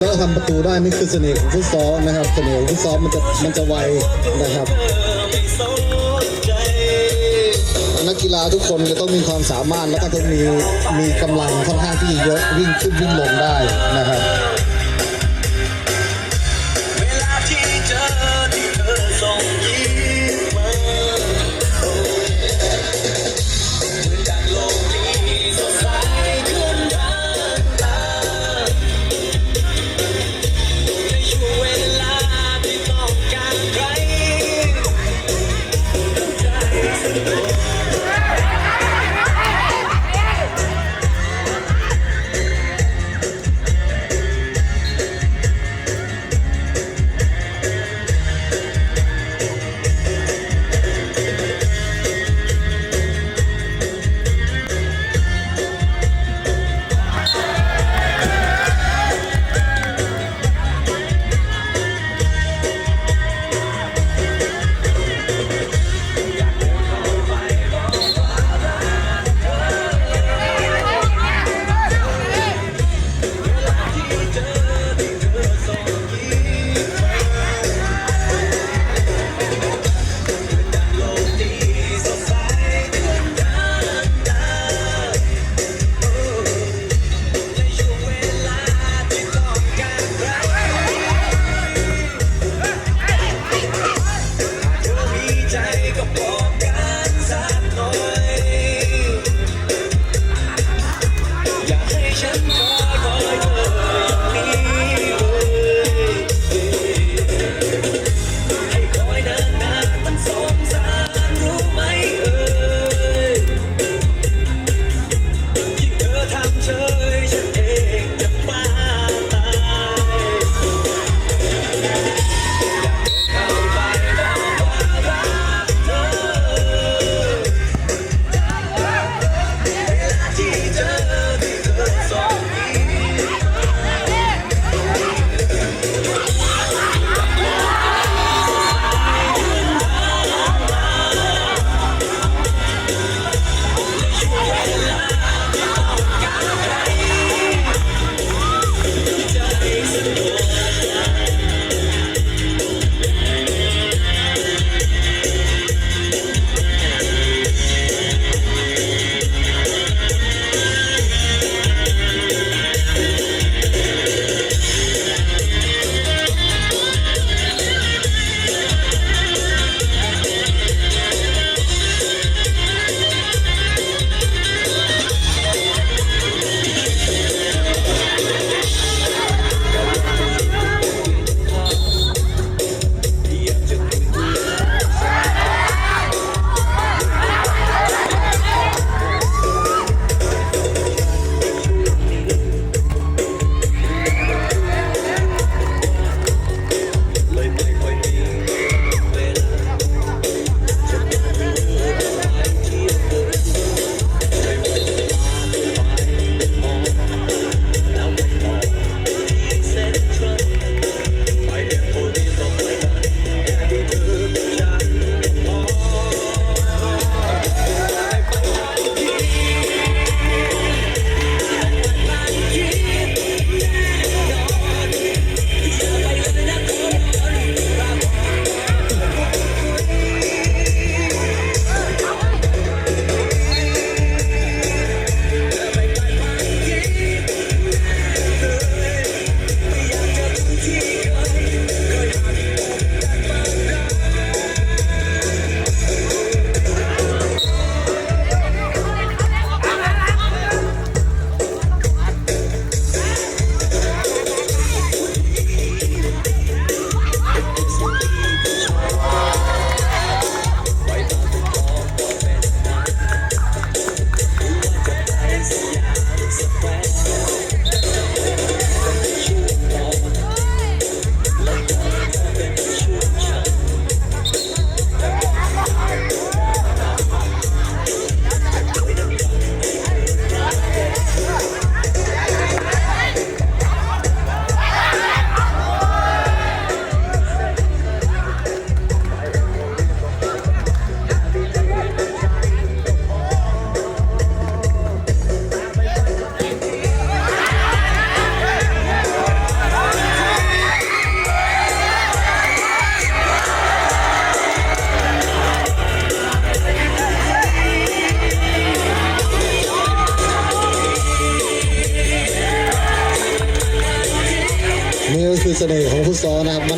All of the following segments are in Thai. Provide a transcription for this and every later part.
เล้วทำประตูได้นี่คือเสน่ห์ของฟุตซอลนะครับเสน่ห์ของฟุตซอลมันจะมันจะไวนะครับนักกีฬาทุกคนจะต้องมีความสามารถแล้วก็ต้องมีมีกำลังค่อนข้างที่เยอะวิ่งขึ้นวิ่งลงได้นะครับ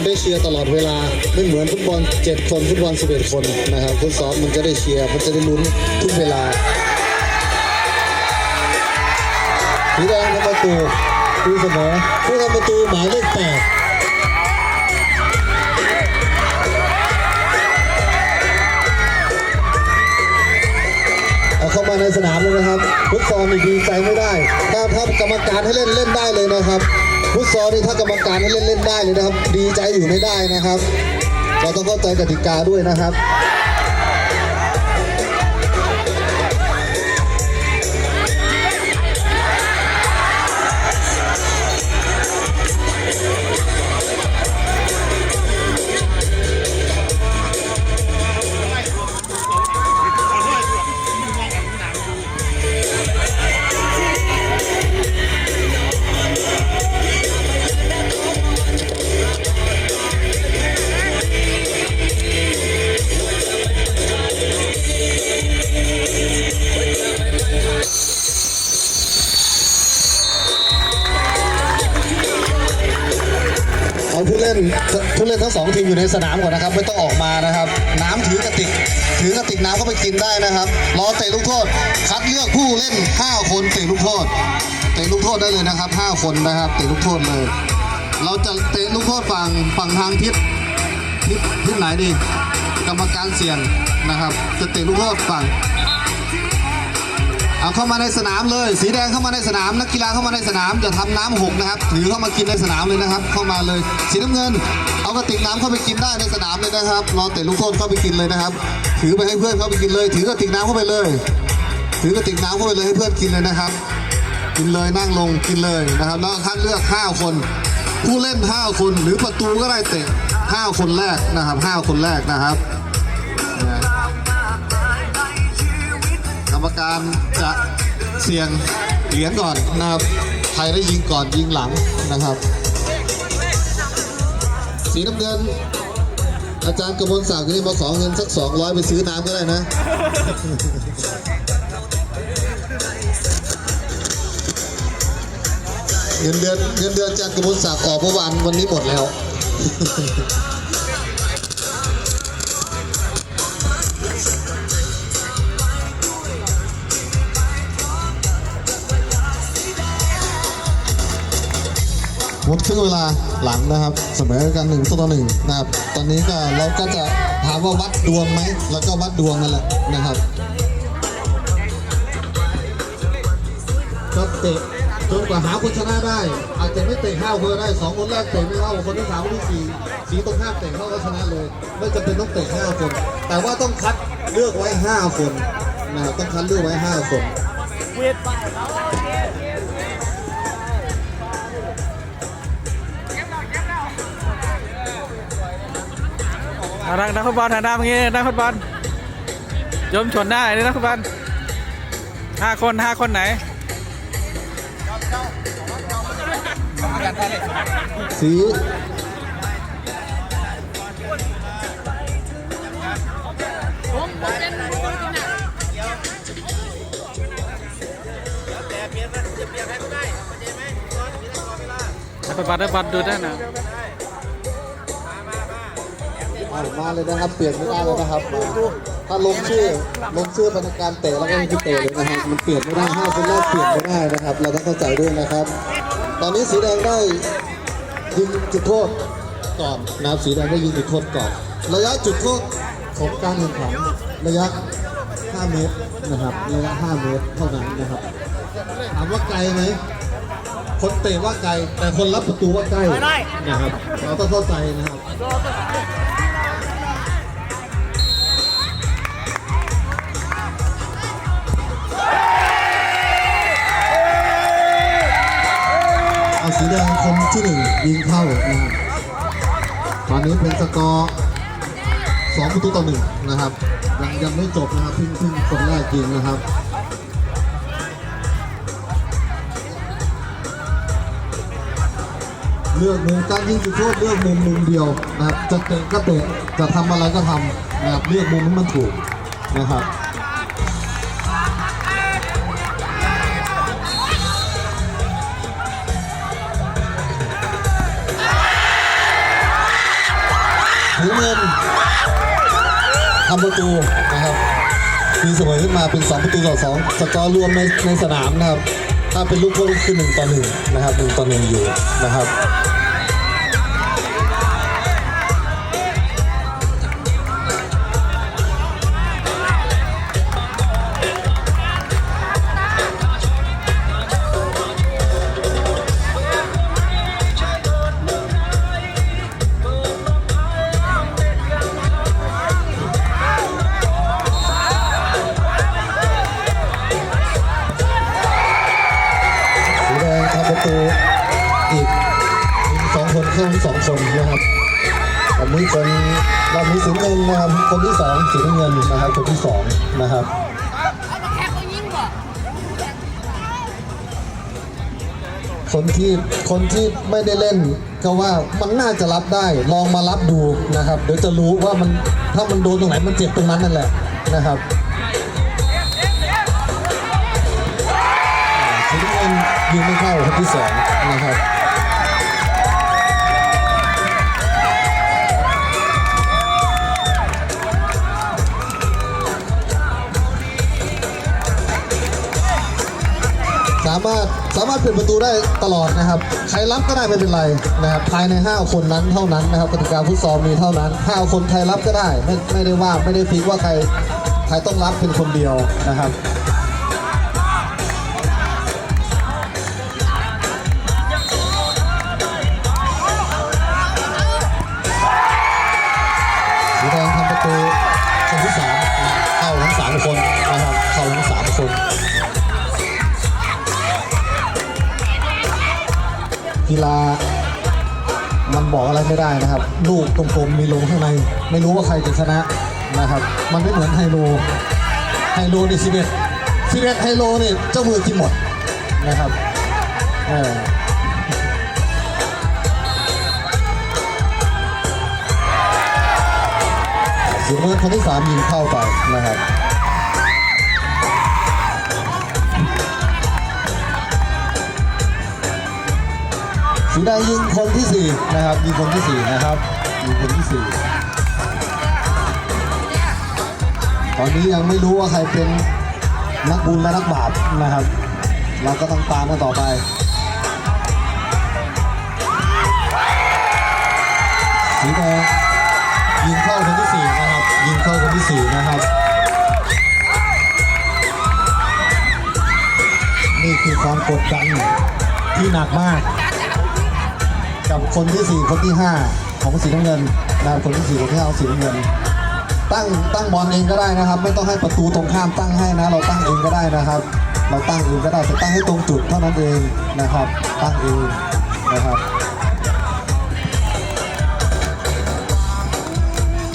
ได้เชียร์ตลอดเวลาไม่เหมือนฟุตบอล7คนฟุตบอล11 คนนะครับฟุตซอลมันจะได้เชียร์มันจะได้ลุ้นทุกเวลาสีแดงทำประตูตีเสมอผู้ทำประตูหมายเลขแปดเอาเข้ามาในสนามเลยนะครับฟุตซอลนี่ดีใจไม่ได้ถ้าถ้ากรรมการให้เล่นเล่นได้เลยนะครับ ฟุตซอลนี่ถ้ากรรมการให้เล่นเล่นได้เลยนะครับ ดีใจอยู่ไม่ได้นะครับ เราต้องเข้าใจกติกาด้วยนะครับ ทั้งสองทีมอยู่ในสนามก่อนนะครับ ไม่ต้องออกมานะครับ น้ำถือกระติก ถือกระติกน้ำเข้าไปกินได้นะครับรอเตะลูกโทษ คัดเลือกผู้เล่น 5 คนเตะลูกโทษเตะลูกโทษได้เลยนะครับ 5 คนนะครับเตะลูกโทษเลย เราจะเตะลูกโทษฝั่งฝั่งทางทิศทิศทิศไหนดีกรรมการเสี่ยงนะครับ จะเตะลูกโทษฝั่งเอาเข้ามาในสนามเลย สีแดงเข้ามาในสนามนักกีฬาเข้ามาในสนามอย่าทำน้ำหกนะครับถือเข้ามากินในสนามเลยนะครับ เข้ามาเลย สีน้ำเงิน เอากระติกน้ำเข้าไปกินได้ในสนามเลยนะครับรอเตะลูกโทษเข้าไปกินเลยนะครับ ถือไปให้เพื่อนเข้าไปกินเลย ถือกระติกน้ำเข้าไปเลย ถือกระติกน้ำเข้าไปเลยให้เพื่อนกินเลยนะครับ กินเลยนั่งลงกินเลยนะครับแล้วคัดเลือก 5 คน ผู้เล่น 5 คนหรือประตูก็ได้เตะ 5 คนแรกนะครับ 5 คนแรกนะครับกรรมการจะเสี่ยงเหรียญก่อนนะครับใครได้ยิงก่อนยิงหลังนะครับ สีน้ำเงิน อาจารย์กระมวลศักดิ์นี่มาขอเงินสักสองร้อยไปซื้อน้ำก็ได้นะเงินเดือนเงินเดือนอาจารย์กระมวลศักดิ์ออกเมื่อวานวันนี้หมดแล้ว หมดครึ่งเวลาหลังนะครับ เสมอกันหนึ่งต่อหนึ่งนะครับ ตอนนี้ก็เราก็จะถามว่าวัดดวงไหมแล้วก็วัดดวงนั่นแหละนะครับก็เตะจนกว่าหาคนชนะได้ อาจจะไม่เตะเข้าคนได้สองคนแรกเตะไม่เข้าคนที่สามคนที่สี่สีตรงข้ามเตะเข้าก็ชนะเลย ไม่จำเป็นต้องเตะห้าคน แต่ว่าต้องคัดเลือกไว้ห้าคนนะครับต้องคัดเลือกไว้ห้าคน นักนักฟุตบอลหันหน้าอย่างงี้นักฟุตบอลยมชนได้เลยนักฟุตบอลห้าคนห้าคนไหนสีนักฟุตบอลนักฟุตบอลดูได้นะ เอามาเลยนะครับเปลี่ยนไม่ได้แล้วนะครับถ้าลงชื่อลงชื่อเป็นการเตะแล้วก็คือเตะเลยนะครับมันเปลี่ยนไม่ได้ห้าคนแรกเปลี่ยนไม่ได้นะครับ เราต้องเข้าใจด้วยนะครับ ตอนนี้สีแดงได้ยิงจุดโทษก่อนนะครับสีแดงได้ยิงจุดโทษก่อน ระยะจุดโทษของการแข่งขันระยะ 5 เมตรนะครับระยะ 5 เมตรเท่านั้นนะครับถามว่าไกลไหมคนเตะว่าไกลแต่คนรับประตูว่าใกล้นะครับ เราต้องเข้าใจนะครับ สีแดงคนที่หนึ่งยิงเข้านะครับตอนนี้เป็นสกอร์สองประตูต่อหนึ่งนะครับยังยังไม่จบนะครับเพิ่งเพิ่งคนแรกยิงนะครับเลือกมุมการยิงจุดโทษเลือกมุมมุมเดียวนะครับจะเตะก็เตะจะทำอะไรก็ทำนะครับเลือกมุมให้มันถูกนะครับ เงินทำประตูนะครับมีเสมอขึ้นมาเป็น 2 ประตูต่อ 2 สกอร์รวมในในสนามนะครับ ถ้าเป็นลูกโทษคือ1ต่อ1นะครับ1ต่อ1อยู่นะครับ ที่สองนะครับคนที่คนที่ไม่ได้เล่นก็ว่ามันน่าจะรับได้ลองมารับดูนะครับ เดี๋ยวจะรู้ว่ามันถ้ามันโดนตรงไหนมันเจ็บตรงนั้นนั่นแหละนะครับสีน้ำเงินยิงไม่เข้าคนที่สองนะครับ สามารถสามารถเปลี่ยนประตูได้ตลอดนะครับ ใครรับก็ได้ไม่เป็นไรนะครับภายใน 5 คนนั้นเท่านั้นนะครับกติกาฟุตซอลมีเท่านั้น 5 คนใครรับก็ได้ไม่ไม่ได้ว่าไม่ได้ฟิกว่าใครใครต้องรับเป็นคนเดียวนะครับ กีฬา มันบอกอะไรไม่ได้นะครับ ลูกกลมๆมีลงข้างใน ไม่รู้ว่าใครจะชนะนะครับ มันไม่เหมือนไฮโล ไฮโลนี่สิบเอ็ดสิบเอ็ดไฮโลนี่เจ้ามือกินหมดนะครับเออสีน้ำเงินคนที่สามยิงเข้าไปนะครับ สีแดงยิงคนที่สี่นะครับยิงคนที่สี่นะครับยิงคนที่สี่ตอนนี้ยังไม่รู้ว่าใครเป็นนักบุญและนักบาปนะครับ เราก็ต้องตามกันต่อไปสีแดงยิงเข้าคนที่สี่นะครับ ยิงเข้าคนที่สี่นะครับนี่คือความกดดันที่หนักมาก กับคนที่สี่คนที่ห้าของสีน้ำเงินนะครับคนที่สี่คนที่ห้าของสีน้ำเงิน ตั้งตั้งบอลเองก็ได้นะครับ ไม่ต้องให้ประตูตรงข้ามตั้งให้นะ เราตั้งเองก็ได้นะครับ เราตั้งเองก็ได้แต่ตั้งให้ตรงจุดเท่านั้นเองนะครับ ตั้งเองนะครับ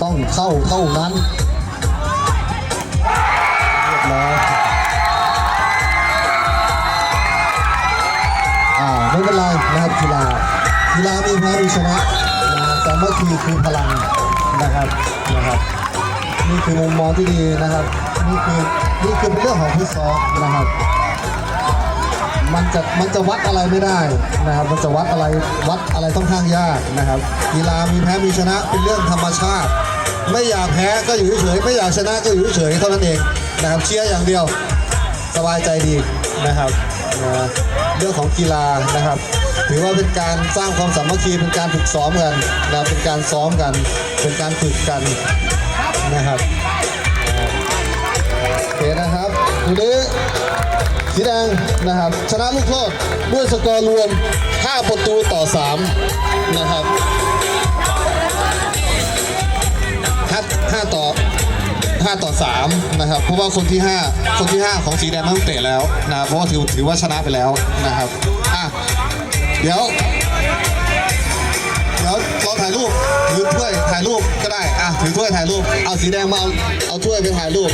ต้องเข้าเท่านั้นเรียบร้อยอ่าไม่เป็นไรนะครับกีฬา กีฬามีแพ้มีชนะนะครับสามัคคีคือพลังนะครับนะครับ นี่คือมุมมองที่ดีนะครับ นี่คือนี่คือเป็นเรื่องของฟุตซอลนะครับ มันจะมันจะวัดอะไรไม่ได้นะครับ มันจะวัดอะไรวัดอะไรค่อนข้างยากนะครับ กีฬามีแพ้มีชนะเป็นเรื่องธรรมชาติ ไม่อยากแพ้ก็อยู่เฉยไม่อยากชนะก็อยู่เฉยเท่านั้นเองนะครับเชียร์อย่างเดียวสบายใจดีนะครับนะเรื่องของกีฬานะครับ ถือว่าเป็นการสร้างความสามัคคีเป็นการฝึกซ้อมกันนะเป็นการซ้อมกัน เป็นการฝึกกันนะครับโอเคนะครับทีนี้สีแดงนะครับ ชนะลูกโทษด้วยสกอร์รวม 5 ประตูต่อ 3 นะครับ5 5ต่อ5ต่อ3นะครับ เพราะว่าคนที่5คนที่5ของสีแดงไม่ต้องเตะแล้วนะเพราะว่าถือถือว่าชนะไปแล้วนะครับ เดี๋ยว เดี๋ยวเราถ่ายรูปถือถ้วยถ่ายรูปก็ได้ อะถือถ้วยถ่ายรูป เอาสีแดงมาเอาเอาถ้วยไปถ่ายรูป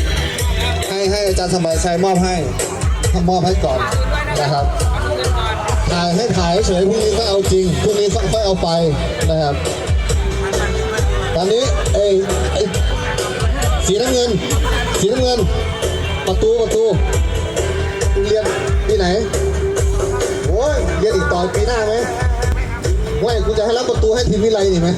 ให้ให้อาจารย์สมัยชัยมอบให้มอบให้ก่อนนะครับถ่ายให้ถ่ายเฉยพรุ่งนี้ก็เอาจริงพรุ่งนี้ค่อยเอาไปนะครับ ตอนนี้เอ้ไอ้สีน้ำเงิน สีน้ำเงิน ประตูประตูเรียนที่ไหน โอ้ยเรียนอีกต่อปีหน้าไหมว่ากูจะให้รับประตูให้ทีมวิไลนี่ไหม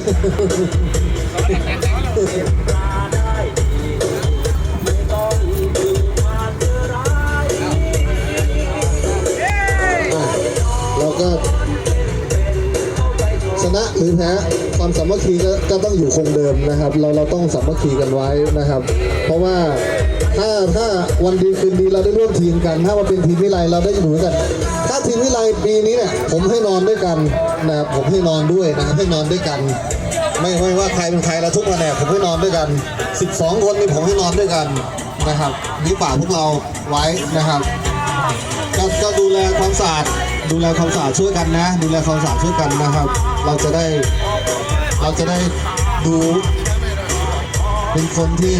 เราก็ชนะหรือแพ้ความสามัคคีก็ต้องอยู่คงเดิมนะครับ เราเราต้องสามัคคีกันไว้นะครับ เพราะว่าถ้าถ้าวันดีคืนดีเราได้ร่วมทีมกัน ถ้ามาเป็นทีมวิไลเราได้อยู่ด้วยกัน ทีมวิไลปีนี้เนี่ยผมให้นอนด้วยกันนะครับผมให้นอนด้วยนะครับให้นอนด้วยกัน ไม่ไม่ว่าใครเป็นใครเราทุกวันเนี่ยผมให้นอนด้วยกัน 12 คนนี่ผมให้นอนด้วยกันนะครับนี่ฝากพวกเราไว้นะครับก็ก็ดูแลความสะอาดดูแลความสะอาดช่วยกันนะ ดูแลความสะอาดช่วยกันนะครับ เราจะได้เราจะได้ดูเป็นคนที่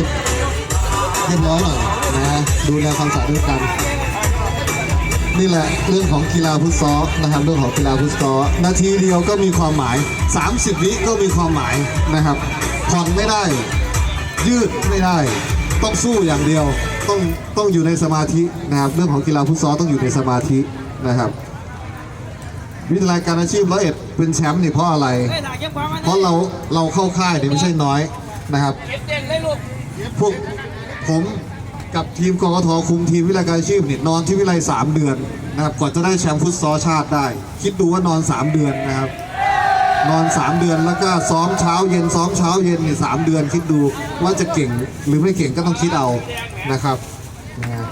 เรียบร้อยหน่อยนะดูแลความสะอาดด้วยกัน นี่แหละเรื่องของกีฬาฟุตซอลนะครับเรื่องของกีฬาฟุตซอลนาทีเดียวก็มีความหมาย 30 วิก็มีความหมายนะครับผ่อนไม่ได้ ยืดไม่ได้ ต้องสู้อย่างเดียวต้องต้องอยู่ในสมาธินะครับเรื่องของกีฬาฟุตซอลต้องอยู่ในสมาธินะครับ วิทยาลัยการอาชีพร้อยเอ็ดเป็นแชมป์นี่เพราะอะไร เพราะเราเราเข้าค่ายเนี่ยไม่ใช่น้อยนะครับพวกผม กับทีมกกทคุมทีมวิทยาลัยการอาชีพเนี่ยนอนที่วิทยาลัยสามเดือนนะครับกว่าจะได้แชมป์ฟุตซอลชาติได้ คิดดูว่านอนสามเดือนนะครับ นอน 3 เดือนแล้วก็ซ้อมเช้าเย็นซ้อมเช้าเย็นเนี่ยสามเดือนคิดดูว่าจะเก่งหรือไม่เก่งก็ต้องคิดเอานะครับนะฮะ